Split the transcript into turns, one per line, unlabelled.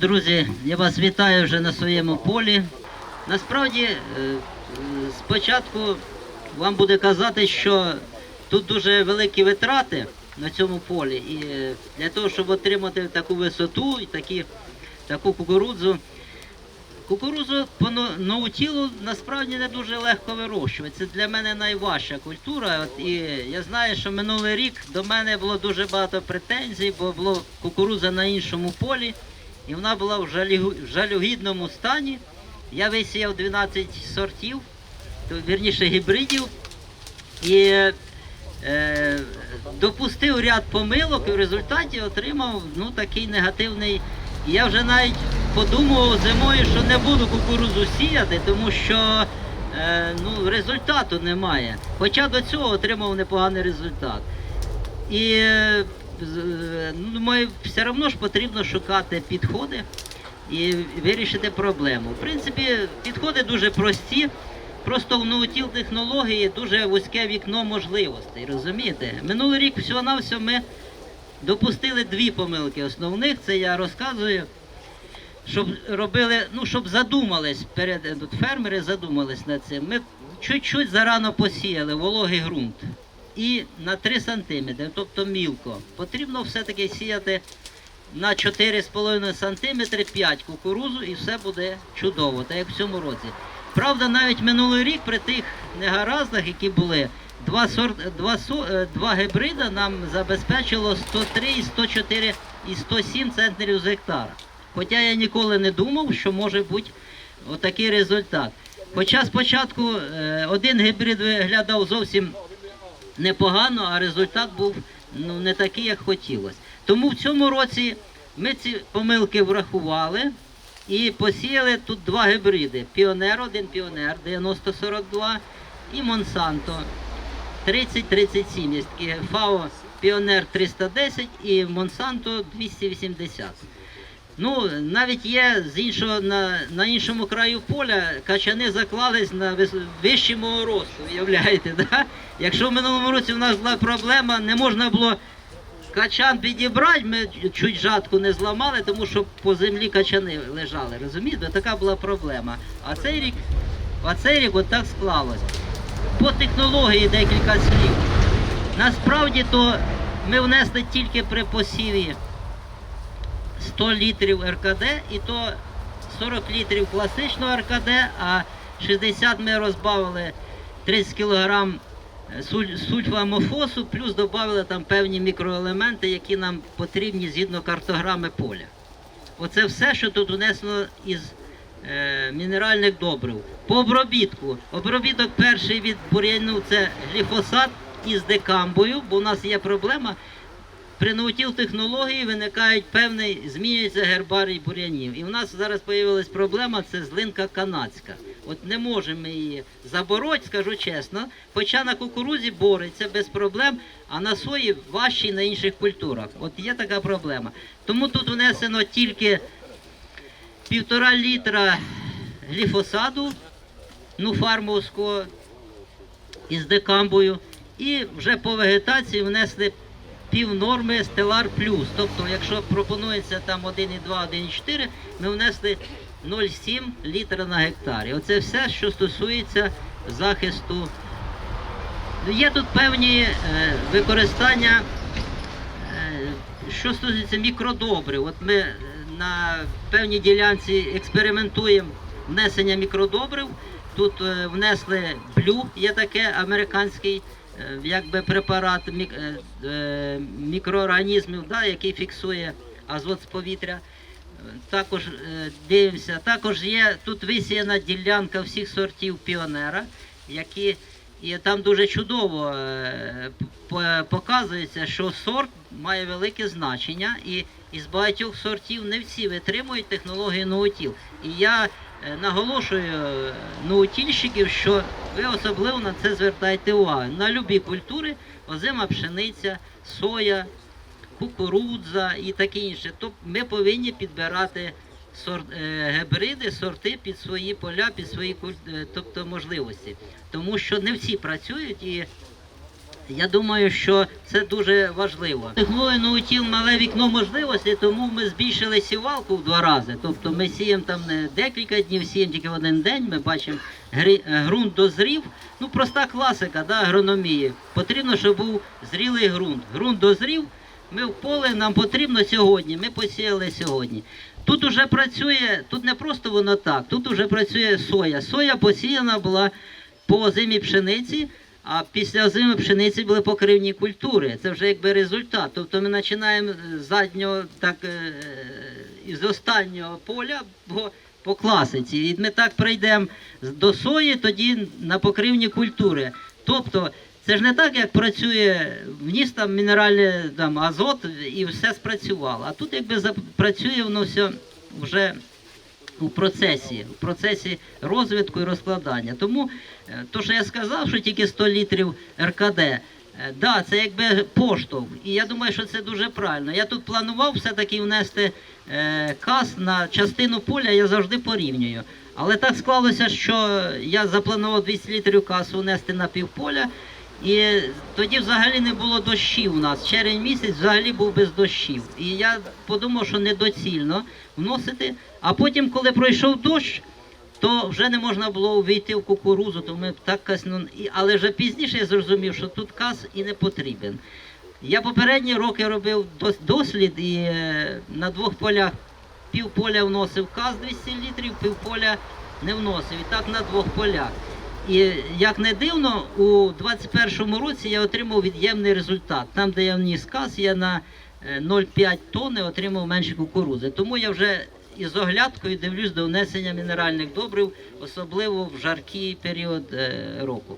Друзі, я вас вітаю вже на своєму полі. Насправді, е, спочатку вам буде казати, що тут дуже великі витрати на цьому полі. І е, для того, щоб отримати таку висоту і такі, таку кукурудзу, кукурудзу по наутілу насправді не дуже легко вирощувати. Це для мене найважча культура. От, і я знаю, що минулий рік до мене було дуже багато претензій, бо було кукурудза на іншому полі. І вона була в, жалю- в жалюгідному стані. Я висіяв 12 сортів, вірніше гібридів, і е, допустив ряд помилок і в результаті отримав ну, такий негативний. Я вже навіть подумав зимою, що не буду кукурудзу сіяти, тому що е, ну, результату немає. Хоча до цього отримав непоганий результат. І е, думаю, все одно ж потрібно шукати підходи і вирішити проблему. В принципі, підходи дуже прості. Просто в ноутіл технології дуже вузьке вікно можливостей. Розумієте? Минулий рік всього-навсього ми допустили дві помилки основних. Це я розказую. Щоб робили, ну щоб задумались перед фермери задумались над цим. Ми чуть-чуть зарано посіяли вологий ґрунт і на 3 сантиметри, тобто мілко. Потрібно все-таки сіяти на 4,5 сантиметри 5 кукурузу і все буде чудово, так як в цьому році. Правда, навіть минулий рік при тих негараздах, які були, два, сорт, два, е, два гібрида нам забезпечило 103, і 104 і 107 центнерів з гектара. Хоча я ніколи не думав, що може бути отакий результат. Хоча спочатку е, один гібрид виглядав зовсім непогано, а результат був ну, не такий, як хотілося. Тому в цьому році ми ці помилки врахували і посіяли тут два гібриди: Піонер, один піонер 9042 і Монсанто 3037. Є ФАО Піонер 310 і Монсанто 280. Ну, навіть є з іншого на, на іншому краю поля качани заклались на вищі росту, уявляєте, да? Якщо в минулому році в нас була проблема, не можна було качан підібрати, ми чуть жатку не зламали, тому що по землі качани лежали. Розумієте? Така була проблема. А цей рік, а цей рік от так склалось. По технології декілька слів. Насправді то ми внесли тільки при посіві 100 літрів РКД і то 40 літрів класичного РКД, а 60 ми розбавили 30 кг сульфамофосу, плюс додали там певні мікроелементи, які нам потрібні згідно картограми поля. Оце все, що тут внесено із е, мінеральних добрив. По обробітку. Обробіток перший від бур'яну це гліфосат із декамбою, бо у нас є проблема. При наутіл технології виникають певний, змінюється гербарій бур'янів. І в нас зараз з'явилась проблема, це злинка канадська. От не можемо її забороти, скажу чесно. Хоча на кукурузі бореться без проблем, а на сої важче на інших культурах. От є така проблема. Тому тут внесено тільки півтора літра гліфосаду, ну фармовського із декамбою. І вже по вегетації внесли пів норми Stellar Plus. Тобто, якщо пропонується там 1,2, 1,4, ми внесли 0,7 літра на гектарі. Оце все, що стосується захисту. Є тут певні е, використання, е, що стосується мікродобрив. От ми е, на певній ділянці експериментуємо внесення мікродобрив. Тут внесли блю, є таке американський якби препарат е, е, мікроорганізмів, да, який фіксує азот з повітря. Е, Також е, дивимося, також є тут висіяна ділянка всіх сортів піонера, які і там дуже чудово е, показується, що сорт має велике значення, і із багатьох сортів не всі витримують технологію ноутіл. І я е, наголошую е, ноутільщиків, що ви особливо на це звертайте увагу. На любі культури озима пшениця, соя, кукурудза і таке інше. Тобто ми повинні підбирати сорт, е, гібриди, сорти під свої поля, під свої тобто можливості. Тому що не всі працюють і Я думаю, що це дуже важливо. Технологія наутіл мале вікно можливостей, тому ми збільшили сівалку в два рази. Тобто ми сіємо там не декілька днів, сіємо тільки в один день. Ми бачимо е, ґрунт дозрів. Ну проста класика да, агрономії. Потрібно, щоб був зрілий ґрунт. Ґрунт дозрів. Ми в поле нам потрібно сьогодні. Ми посіяли сьогодні. Тут уже працює, тут не просто воно так, тут уже працює соя. Соя посіяна була по озимій пшениці, а після озимої пшениці були покривні культури. Це вже якби результат. Тобто ми починаємо з заднього, так е, із останнього поля по, по класиці. І ми так прийдемо до сої, тоді на покривні культури. Тобто це ж не так, як працює вніс там мінеральний там, азот і все спрацювало. А тут якби зап- працює воно все вже у процесі, у процесі розвитку і розкладання. Тому е, то, що я сказав, що тільки 100 літрів РКД, е, да, це якби поштовх. І я думаю, що це дуже правильно. Я тут планував все-таки внести е, кас на частину поля, я завжди порівнюю. Але так склалося, що я запланував 200 літрів касу внести на півполя. І тоді взагалі не було дощів у нас. Червень місяць взагалі був без дощів. І я подумав, що недоцільно вносити. А потім, коли пройшов дощ, то вже не можна було увійти в кукурузу, то ми так кас, ну, але вже пізніше я зрозумів, що тут кас і не потрібен. Я попередні роки робив дос- дослід і е, на двох полях півполя вносив каз 200 літрів, півполя не вносив. І так на двох полях. І як не дивно, у 21-му році я отримав від'ємний результат. Там, де я вніс каз, я на е, 0,5 тонни отримав менше кукурузи. Тому я вже із оглядкою дивлюсь до внесення мінеральних добрив, особливо в жаркий період е, року.